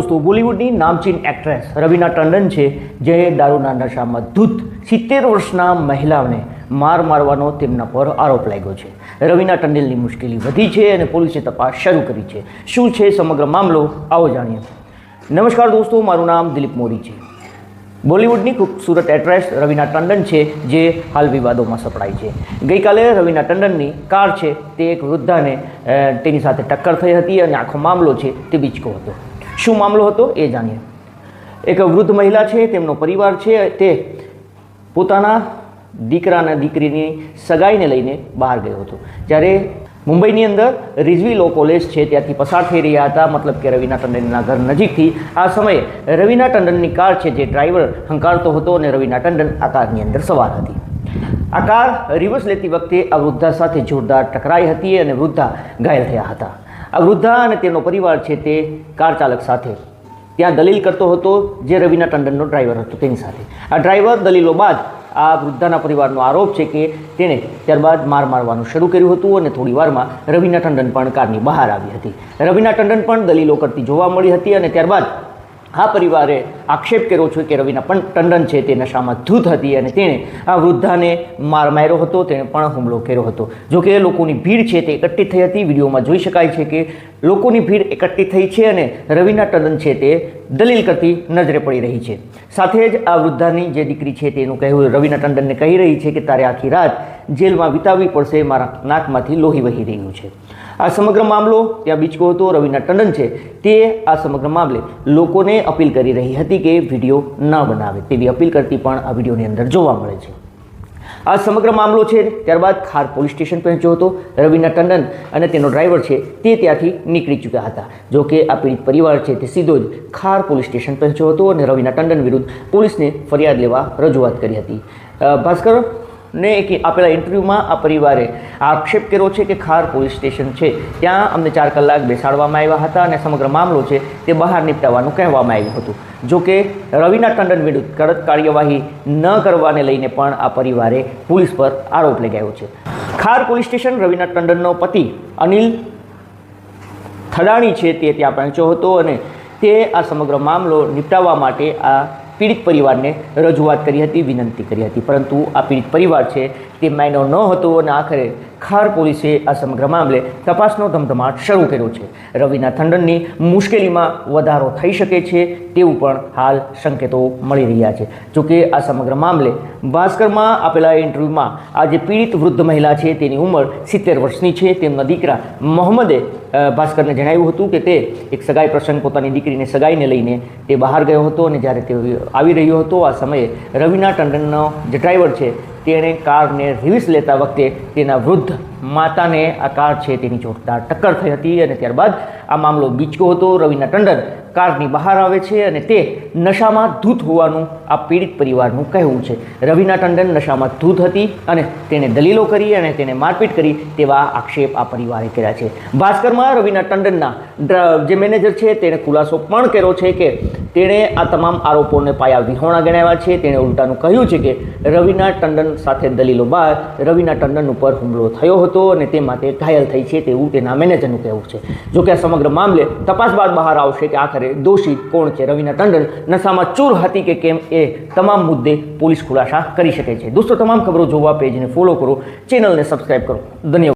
દોસ્તો, બોલિવૂડની નામચીન એક્ટ્રેસ રવિના ટંડન છે, જે દારૂના નશામાં ધૂત સિત્તેર વર્ષના મહિલાને માર મારવાનો તેમના પર આરોપ લાગ્યો છે. રવિના ટંડેલની મુશ્કેલી વધી છે અને પોલીસે તપાસ શરૂ કરી છે. શું છે સમગ્ર મામલો? આવો જાણીએ. નમસ્કાર દોસ્તો, મારું નામ દિલીપ મોરી છે. બોલિવૂડની ખૂબસૂરત એક્ટ્રેસ રવિના ટંડન છે, જે હાલ વિવાદોમાં સપડાઈ છે. ગઈકાલે રવિના ટંડનની કાર છે, તે એક વૃદ્ધાને તેની સાથે ટક્કર થઈ હતી અને આખો મામલો છે, તે બીચકો હતો. શું મામલો હતો એ જાણીએ. એક વૃદ્ધ મહિલા છે, તેમનો પરિવાર છે, તે પોતાના દીકરાના દીકરીની સગાઈને લઈને બહાર ગયો હતો. જ્યારે મુંબઈની અંદર રિઝવી લો કોલેજ છે, ત્યાંથી પસાર થઈ રહ્યા હતા, મતલબ કે રવિના ટંડનના ઘર નજીકથી. આ સમયે રવિના ટંડનની કાર છે, જે ડ્રાઈવર હંકારતો હતો અને રવિના ટંડન આ કારની અંદર સવાર હતી. આ કાર રિવર્સ લેતી વખતે આ વૃદ્ધા સાથે જોરદાર ટકરાઈ હતી અને વૃદ્ધા ઘાયલ થયા હતા. આ વૃદ્ધા અને તેનો પરિવાર છે તે કાર ચાલક સાથે. ત્યાં દલીલ કરતો હતો જે રવિના ટંડનનો ડ્રાઈવર હતો તેની સાથે. આ ડ્રાઈવર દલીલો બાદ આ વૃદ્ધાના પરિવારનો આરોપ છે કે તેણે ત્યારબાદ માર મારવાનું શરૂ કર્યું હતું અને થોડી વારમાં રવિના ટંડન પણ કારની બહાર આવી હતી. રવિના ટંડન પણ દલીલો કરતી જોવા મળી હતી અને ત્યારબાદ આ પરિવારે આક્ષેપ કર્યો છે કે રવિના પણ ટંડન છે, તે નશામાં ધૂત હતી અને તેણે આ વૃદ્ધાને માર માર્યો હતો, તેણે પણ હુમલો કર્યો હતો. જો કે લોકોની ભીડ છે તે એકઠી થઈ હતી. વિડીયોમાં જોઈ શકાય છે કે લોકોની ભીડ એકઠી થઈ છે અને રવિના ટંડન છે તે દલીલ કરતી નજરે પડી રહી છે. સાથે જ આ વૃદ્ધાની જે દીકરી છે તેનું કહેવું, રવિના ટંડનને કહી રહી છે કે તારે આખી રાત જેલમાં વિતાવવી પડશે, મારા નાકમાંથી લોહી વહી રહ્યું છે. આ સમગ્ર મામલો ત્યાં બીચકો હતો. રવિના ટંડન છે તે આ સમગ્ર મામલે લોકોને અપીલ કરી રહી હતી કે વીડિયો ન બનાવે તેવી અપીલ કરતી પણ આ વિડીયોની અંદર જોવા મળે છે. આ સમગ્ર મામલો છે ત્યારબાદ ખાર પોલીસ સ્ટેશન પહોંચ્યો હતો, રવિના ટંડન અને તેનો ડ્રાઈવર છે તે ત્યાંથી નીકળી ચૂક્યા હતા. જો કે આ પીડિત પરિવાર છે તે સીધો જ ખાર પોલીસ સ્ટેશન પહોંચ્યો હતો અને રવિના ટંડન વિરુદ્ધ પોલીસને ફરિયાદ લેવા રજૂઆત કરી હતી. ભાસ્કર ને આપેલા ઇન્ટરવ્યૂમાં આ પરિવારે આક્ષેપ કર્યો છે કે ખાર પોલીસ સ્ટેશન છે. ત્યાં અમને ચાર કલાક બેસાડવામાં આવ્યા હતા અને સમગ્ર મામલો છે તે બહાર નિપટાવવાનું કહેવામાં આવ્યું હતું. જો કે રવિના ટંડન વિરુદ્ધ કડક કાર્યવાહી ન કરવાને લઈને પણ આ પરિવારે પોલીસ પર આરોપ લગાવ્યો છે. ખાર પોલીસ સ્ટેશન રવિના ટંડનનો પતિ અનિલ થડાણી છે તે ત્યાં પહોંચ્યો હતો અને તે આ સમગ્ર મામલો નિપટાવવા માટે આ પીડિત પરિવારને રજૂઆત કરી હતી વિનંતી કરી હતી. પરંતુ આ પીડિત પરિવાર છે તે માયનો ન હતો અને આખરે ખાર પોલીસે આ સમગ્ર મામલે તપાસનો ધમધમાટ શરૂ કર્યો છે. રવિના ટંડનની મુશ્કેલીમાં વધારો થઈ શકે છે તેવું પણ હાલ સંકેતો મળી રહ્યા છે. જોકે આ સમગ્ર મામલે ભાસ્કરમાં આપેલા ઇન્ટરવ્યૂમાં આ જે પીડિત વૃદ્ધ મહિલા છે તેની ઉંમર સિત્તેર વર્ષની છે. તેમના દીકરા મોહમ્મદે ભાસ્કરને જણાવ્યું હતું કે તે એક સગાઈ પ્રસંગ પોતાની દીકરીને સગાઈને લઈને તે બહાર ગયો હતો અને જ્યારે તે આવી રહ્યો હતો, આ સમયે રવિના ટંડનનો જે ડ્રાઈવર છે તેણે કારને રિવિસ લેતા વખતે તેના વૃદ્ધ માતાને આ કાર છે તેની જોરદાર ટક્કર થઈ હતી અને ત્યારબાદ આ મામલો બીચકો હતો. રવિના ટંડન કારની બહાર આવે છે અને તે નશામાં ધૂત હોવાનું આ પીડિત પરિવારનું કહેવું છે. રવિના ટંડન નશામાં ધૂત હતી અને તેણે દલીલો કરી અને તેને મારપીટ કરી તેવા આક્ષેપ આ પરિવારે કર્યા છે. ભાસ્કરમાં રવિના ટંડનના જે મેનેજર છે તેણે ખુલાસો પણ કર્યો છે કે તેણે આ તમામ આરોપોને પાયા વિહોણા ગણાવ્યા છે. તેણે ઉલટાનું કહ્યું છે કે રવિના ટંડન સાથે દલીલો બાદ રવિના ટંડન ઉપર હુમલો થયો હતો. અને તે માટે ઘાયલ થઈ છે તેવું તેના મેનેજરનું કહેવું છે. જો કે આ સમગ્ર મામલે તપાસ બાદ બહાર આવશે કે આખરે દોષી કોણ છે? રવિના ટંડન નશામાં ચૂર હતી કે કેમ એ તમામ મુદ્દે પોલીસ ખુલાસા કરી શકે છે. દોસ્તો, તમામ ખબરો જોવા પેજને ફોલો કરો. ચેનલને સબસ્ક્રાઈબ કરો. ધન્યવાદ.